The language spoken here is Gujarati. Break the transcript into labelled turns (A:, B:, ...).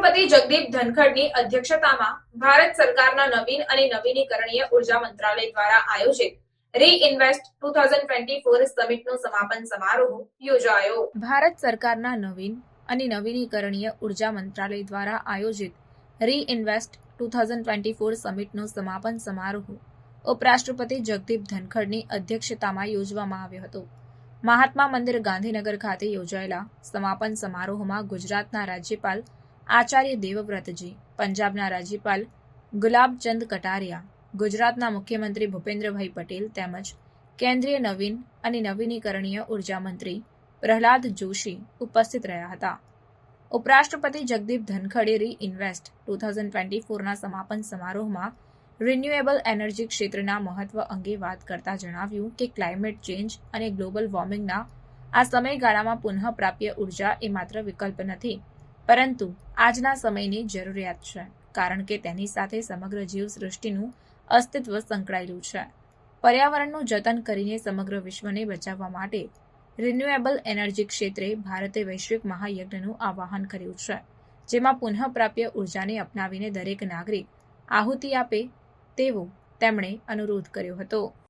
A: ઉપરાષ્ટ્રપતિ જગદીપ ધનખડની અધ્યક્ષતામાં ભારત સરકારના નવીન અને નવીનીકરણીય ઊર્જા મંત્રાલય દ્વારા આયોજિત ભારત સરકારના નવીન અને નવીનીકરણીય ઊર્જા મંત્રાલય દ્વારા આયોજિત reinvest two thousand twenty four સમિટનો સમાપન સમારોહ ઉપરાષ્ટ્રપતિ જગદીપ ધનખડની અધ્યક્ષતામાં યોજવામાં આવ્યો હતો. મહાત્મા મંદિર ગાંધીનગર ખાતે યોજાયેલા સમાપન સમારોહમાં ગુજરાતના રાજ્યપાલ આચાર્ય દેવવ્રતજી, પંજાબના રાજ્યપાલ ગુલાબચંદ કટારિયા, ગુજરાતના મુખ્યમંત્રી ભૂપેન્દ્રભાઈ પટેલ તેમજ કેન્દ્રીય નવીન અને નવીનીકરણીય ઊર્જા મંત્રી પ્રહલાદ જોશી ઉપસ્થિત રહ્યા હતા. ઉપરાષ્ટ્રપતિ જગદીપ ધનખડે reinvest two thousand twenty ફોરના સમાપન સમારોહમાં રિન્યુએબલ એનર્જી ક્ષેત્રના મહત્વ અંગે વાત કરતા જણાવ્યું કે ક્લાઇમેટ ચેન્જ અને ગ્લોબલ વોર્મિંગના આ સમયગાળામાં પુનઃપ્રાપ્ય ઊર્જા એ માત્ર વિકલ્પ નથી પરંતુ આજના સમયની જરૂરિયાત છે, કારણ કે તેની સાથે સમગ્ર જીવસૃષ્ટિનું અસ્તિત્વ સંકળાયેલું છે. પર્યાવરણનું જતન કરીને સમગ્ર વિશ્વને બચાવવા માટે રિન્યુએબલ એનર્જી ક્ષેત્રે ભારતે વૈશ્વિક મહાયજ્ઞનું આવાહન કર્યું છે, જેમાં પુનઃપ્રાપ્ય ઉર્જાને અપનાવીને દરેક નાગરિક આહુતિ આપે તેવો તેમણે અનુરોધ કર્યો હતો.